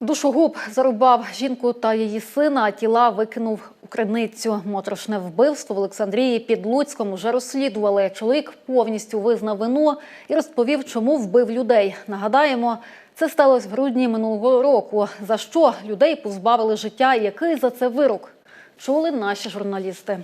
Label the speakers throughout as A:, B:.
A: Душогуб зарубав жінку та її сина, а тіла викинув у криницю. Моторошне вбивство в Олександрії під Луцьком вже розслідували. Чоловік повністю визнав вину і розповів, чому вбив людей. Нагадаємо, це сталося в грудні минулого року. За що людей позбавили життя і який за це вирок? Чули наші журналісти.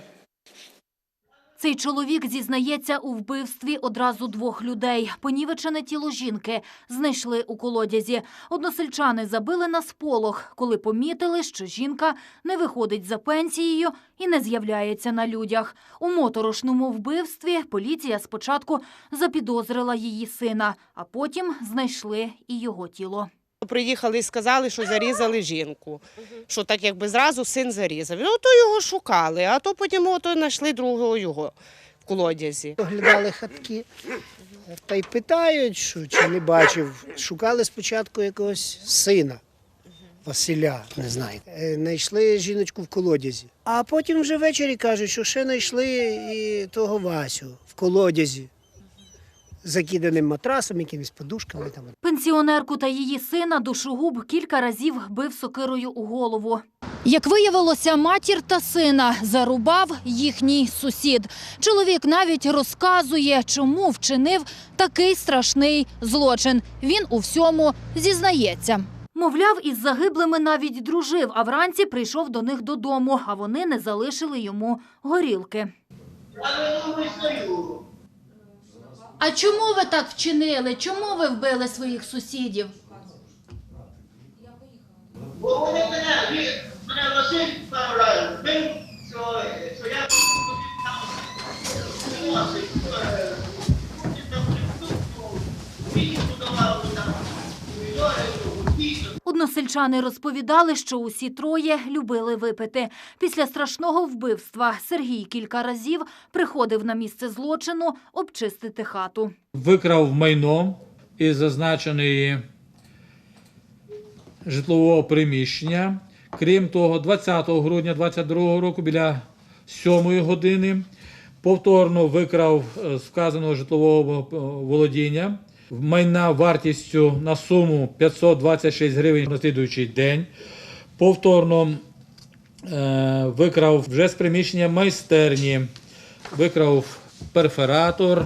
B: Цей чоловік зізнається у вбивстві одразу двох людей. Понівечене тіло жінки знайшли у колодязі. Односельчани забили на сполох, коли помітили, що жінка не виходить за пенсією і не з'являється на людях. У моторошному вбивстві поліція спочатку запідозрила її сина, а потім знайшли і його тіло.
C: Приїхали і сказали, що зарізали жінку. Що так якби зразу син зарізав. Ну то його шукали, а то потім ото знайшли другого його в колодязі.
D: Оглядали хатки та й питають, що чи не бачив. Шукали спочатку якогось сина Василя, не знаю. Е, Знайшли жіночку в колодязі. А потім вже ввечері кажуть, що ще знайшли і того Васю в колодязі. Закиданим матрасом, якимись подушками там.
B: Пенсіонерку та її сина душогуб кілька разів бив сокирою у голову. Як виявилося, матір та сина зарубав їхній сусід. Чоловік навіть розказує, чому вчинив такий страшний злочин. Він у всьому зізнається. Мовляв, із загиблими навіть дружив, а вранці прийшов до них додому, а вони не залишили йому горілки.
E: А чому ви так вчинили? Чому ви вбили своїх сусідів?
F: Бо вони мене, мене Василь раз що, що я
B: Односельчани розповідали, що усі троє любили випити. Після страшного вбивства Сергій кілька разів приходив на місце злочину обчистити хату.
G: викрав майно із зазначеної житлового приміщення. Крім того, 20 грудня 2022 року біля 7 години повторно викрав е, з вказаного житлового е, володіння майна вартістю на суму 526 гривень на слідуючий день. Повторно е, викрав вже з приміщення майстерні, викрав перфоратор,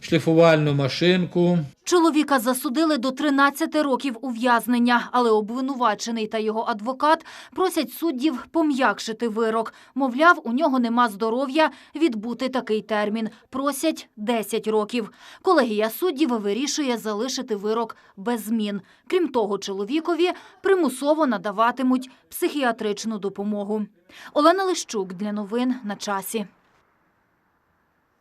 G: шліфувальну машинку.
B: Чоловіка засудили до 13 років ув'язнення, але обвинувачений та його адвокат просять суддів пом'якшити вирок. Мовляв, у нього нема здоров'я відбути такий термін. Просять 10 років. Колегія суддів вирішує залишити вирок без змін. Крім того, чоловікові примусово надаватимуть психіатричну допомогу. Олена Лищук для новин на часі.